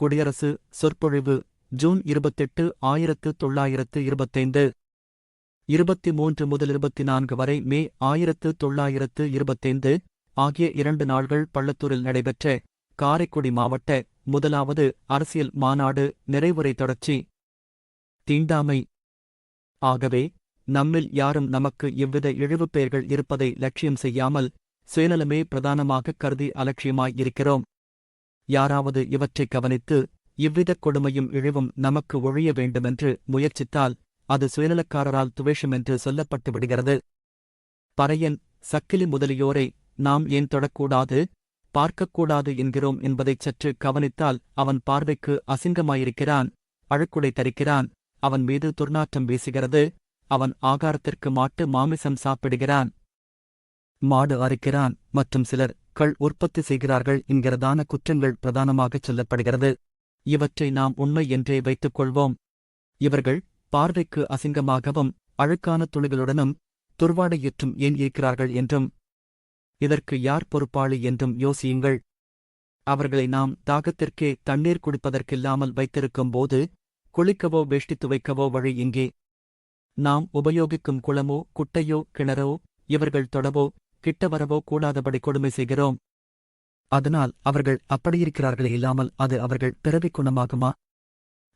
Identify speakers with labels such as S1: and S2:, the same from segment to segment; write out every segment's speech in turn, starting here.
S1: குடியரசு சொற்பொழிவு ஜூன் இருபத்தெட்டு ஆயிரத்து தொள்ளாயிரத்து இருபத்தைந்து. இருபத்தி மூன்று முதல் இருபத்தி நான்கு வரை மே ஆயிரத்து தொள்ளாயிரத்து இருபத்தைந்து ஆகிய இரண்டு நாள்கள் பள்ளத்தூரில் நடைபெற்ற காரைக்குடி மாவட்ட முதலாவது அரசியல் மாநாடு நிறைவுரை தொடர்ச்சி. தீண்டாமை. ஆகவே நம்மில் யாரும் நமக்கு எவ்வித இழிவுப் பெயர்கள் இருப்பதை லட்சியம் செய்யாமல் சுயநலமே பிரதானமாகக் கருதி அலட்சியமாய் இருக்கிறோம். யாராவது இவற்றைக் கவனித்து இவ்விதக் கொடுமையும் இழிவும் நமக்கு ஒழிய வேண்டுமென்று முயற்சித்தால் அது சுயநலக்காரரால் துவேஷம் என்று சொல்லப்பட்டு விடுகிறது. பறையன் சக்கிலி முதலியோரை நாம் ஏன் தொடக்கூடாது? பார்க்கக்கூடாது என்கிறோம் என்பதைச் சற்று கவனித்தால் அவன் பார்வைக்கு அசிங்கமாயிருக்கிறான் அழுக்குடை தரிக்கிறான் அவன் மீது துர்நாற்றம் வீசுகிறது அவன் ஆகாரத்திற்கு மாட்டு மாமிசம் சாப்பிடுகிறான். மாடு அறுக்கிறான் மற்றும் சிலர் மக்கள் உற்பத்தி செய்கிறார்கள் என்கிறதான குற்றங்கள் பிரதானமாகச் சொல்லப்படுகிறது. இவற்றை நாம் உண்மை என்றே வைத்துக் கொள்வோம் இவர்கள் பார்வைக்கு அசிங்கமாகவும் அழுக்கான துளிகளுடனும் துர்வாடையுற்றும் ஏன் இருக்கிறார்கள் என்றும் இதற்கு யார் பொறுப்பாளி என்றும் யோசியுங்கள். அவர்களை நாம் தாகத்திற்கே தண்ணீர் குடிப்பதற்கில்லாமல் வைத்திருக்கும் போது குளிக்கவோ வேஷ்டி துவைக்கவோ வழி இங்கே நாம் உபயோகிக்கும் குளமோ குட்டையோ கிணறோ இவர்கள் தொடவோ கிட்ட வரவோ கூடாதபடி கொடுமை செய்கிறோம். அதனால் அவர்கள் அப்படியிருக்கிறார்களே இல்லாமல் அது அவர்கள் பிறவிக் குணமாகுமா?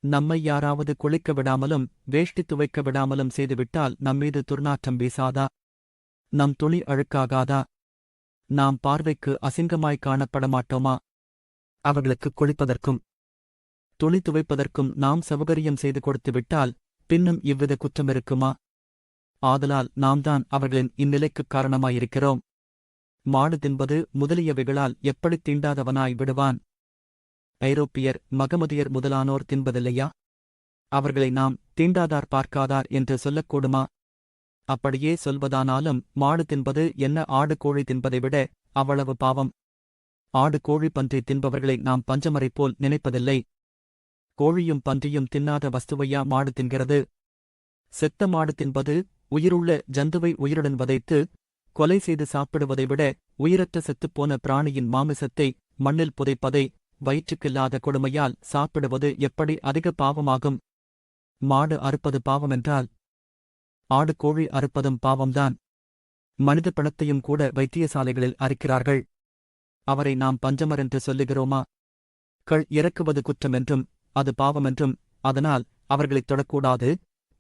S1: நம்மை யாராவது குளிக்க விடாமலும் வேஷ்டி துவைக்க விடாமலும் செய்துவிட்டால் நம்மீது துர்நாற்றம் வீசாதா? நம் துளி அழுக்காகாதா? நாம் பார்வைக்கு அசிங்கமாய் காணப்பட மாட்டோமா அவர்களுக்கு குளிப்பதற்கும் துணி துவைப்பதற்கும் நாம் சௌகரியம் செய்து கொடுத்துவிட்டால் பின்னும் இவ்வித குற்றமிருக்குமா ஆதலால் நாம்தான் அவர்களின் இந்நிலைக்குக் காரணமாயிருக்கிறோம். மாடு தின்பது முதலியவைகளால் எப்படித் தீண்டாதவனாய் விடுவான்? ஐரோப்பியர் மகமதியர் முதலானோர் தின்பதில்லையா? அவர்களை நாம் தீண்டாதார் பார்க்காதார் என்று சொல்லக்கூடுமா? அப்படியே சொல்வதானாலும் மாடு தின்பது என்ன ஆடு கோழி தின்பதை விட அவ்வளவு பாவம். ஆடு கோழி பன்றி தின்பவர்களை நாம் பஞ்சமறை போல் நினைப்பதில்லை. கோழியும் பன்றியும் தின்னாத வஸ்துவையா மாடு தின்கிறது? செத்த மாடு தின்பது உயிருள்ள ஜந்துவை உயிருடன் வதைத்து கொலை செய்து சாப்பிடுவதை விட உயிரற்ற செத்துப்போன பிராணியின் மாமிசத்தை மண்ணில் புதைப்பதை வயிற்றுக்கில்லாத கொடுமையால் சாப்பிடுவது எப்படி அதிக பாவமாகும்? மாடு அறுப்பது பாவமென்றால் ஆடு கோழி அறுப்பதும் பாவம்தான். மனித பிணத்தையும் கூட வைத்தியசாலைகளில் அறுக்கிறார்கள். அவரை நாம் பஞ்சமர் என்று சொல்லுகிறோமா? கள் இறக்குவது குற்றமென்றும் அது பாவமென்றும் அதனால் அவர்களைத் தொடக்கூடாது.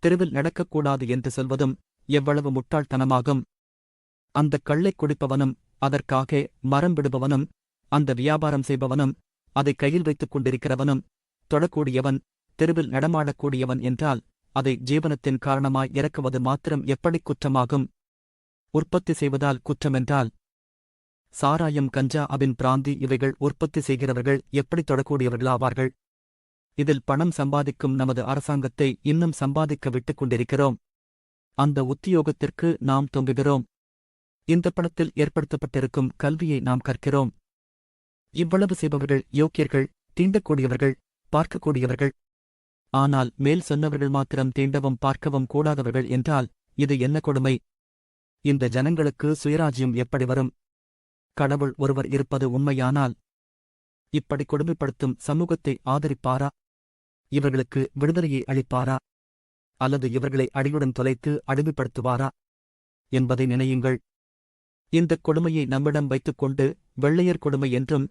S1: தெருவில் நடக்கக்கூடாது என்று சொல்வதும் எவ்வளவு முட்டாள்தனமாகும். அந்தக் கள்ளைக் குடிப்பவனும் அதற்காக மரம் விடுபவனும் அந்த வியாபாரம் செய்பவனும் அதை கையில் வைத்துக் கொண்டிருக்கிறவனும் தொடக்கூடியவன் தெருவில் நடமாடக்கூடியவன் என்றால் அதை ஜீவனத்தின் காரணமாய் இறக்குவது மாத்திரம் எப்படி குற்றமாகும்? உற்பத்தி செய்வதால் குற்றமென்றால்? சாராயம் கஞ்சா அபின் பிராந்தி இவைகள் உற்பத்தி செய்கிறவர்கள் எப்படி தொடக்கூடியவர்களாவார்கள்? இதில் பணம் சம்பாதிக்கும் நமது அரசாங்கத்தை இன்னும் சம்பாதிக்க விட்டுக் கொண்டிருக்கிறோம். அந்த உத்தியோகத்திற்கு நாம் தொங்குகிறோம். இந்த பணத்தில் ஏற்படுத்தப்பட்டிருக்கும் கல்வியை நாம் கற்கிறோம். இவ்வளவு செய்பவர்கள் யோக்கியர்கள் தீண்டக்கூடியவர்கள் பார்க்கக்கூடியவர்கள். ஆனால் மேல் சொன்னவர்கள் மாத்திரம் தீண்டவும் பார்க்கவும் கூடாதவர்கள் என்றால் இது என்ன கொடுமை? இந்த ஜனங்களுக்கு சுயராஜ்யம் எப்படி வரும்? கடவுள் ஒருவர் இருப்பது உண்மையானால் இப்படி கொடுமைப்படுத்தும் சமூகத்தை ஆதரிப்பாரா? இவர்களுக்கு விடுதலையை அளிப்பாரா? அல்லது இவர்களை அடியுடன் தொலைத்து அடிமைப்படுத்துவாரா? என்பதை நினையுங்கள். இந்தக் கொடுமையை நம்மிடம் வைத்துக்கொண்டு வெள்ளையர் கொடுமை என்றும்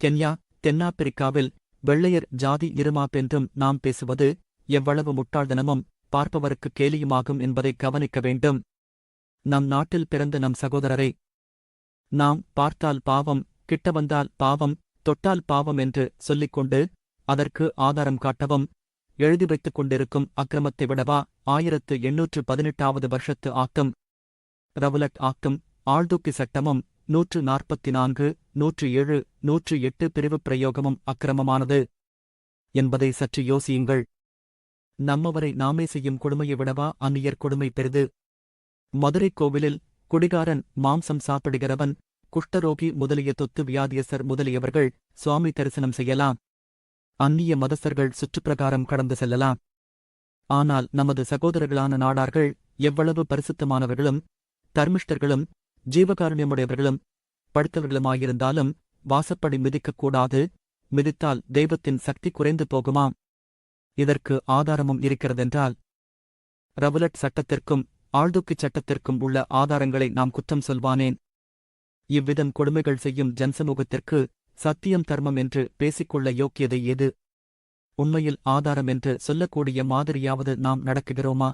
S1: கென்யா தென்னாப்பிரிக்காவில் வெள்ளையர் ஜாதி இருமாப்பென்றும் நாம் பேசுவது எவ்வளவு முட்டாள்தனமும் பார்ப்பவருக்கு கேலியுமாகும் என்பதை கவனிக்க வேண்டும். நம் நாட்டில் பிறந்த நம் சகோதரரை நாம் பார்த்தால் பாவம் கிட்ட வந்தால் பாவம் தொட்டால் பாவம் என்று சொல்லிக்கொண்டு அதற்கு ஆதாரம் காட்டவும் எழுதி வைத்துக் கொண்டிருக்கும் அக்கிரமத்தை விடவா ஆயிரத்து எண்ணூற்று பதினெட்டாவது வருஷத்து ஆக்கம் ரவுலட் ஆக்கம் ஆழ்தூக்கி சட்டமும் நூற்று நாற்பத்தி நான்கு நூற்று ஏழு நூற்று எட்டு பிரிவுப் பிரயோகமும் அக்கிரமமானது என்பதை சற்று யோசியுங்கள். நம்மவரை நாமே செய்யும் கொடுமையை விடவா அந்நியர் கொடுமை பெரிது. மதுரைக் கோவிலில் குடிகாரன் மாம்சம் சாப்பிடுகிறவன் குஷ்டரோகி முதலிய தொத்து வியாதியசர் முதலியவர்கள் சுவாமி தரிசனம் செய்யலாம். அந்நிய மதஸ்தர்கள் சுற்றுப்பிரகாரம் கடந்து செல்லலாம். ஆனால் நமது சகோதரர்களான நாடார்கள் எவ்வளவு பரிசுத்தமானவர்களும் தர்மிஷ்டர்களும் ஜீவகாருண்யமுடையவர்களும் படித்தவர்களுமாயிருந்தாலும் வாசப்படி மிதிக்கக்கூடாது மிதித்தால் தெய்வத்தின் சக்தி குறைந்து போகுமாம் இதற்கு ஆதாரமும் இருக்கிறதென்றால் ரவுலட் சட்டத்திற்கும் ஆழ்துக்கிச் சட்டத்திற்கும் உள்ள ஆதாரங்களை நாம் குற்றம் சொல்வானேன். இவ்விதம் கொடுமைகள் செய்யும் ஜன்சமூகத்திற்கு சத்தியம் தர்மம் என்று பேசிக்கொள்ள யோக்கியதை எது உண்மையில் ஆதாரம் என்று சொல்லக்கூடிய மாதிரியாவது நாம் நடக்குகிறோமா?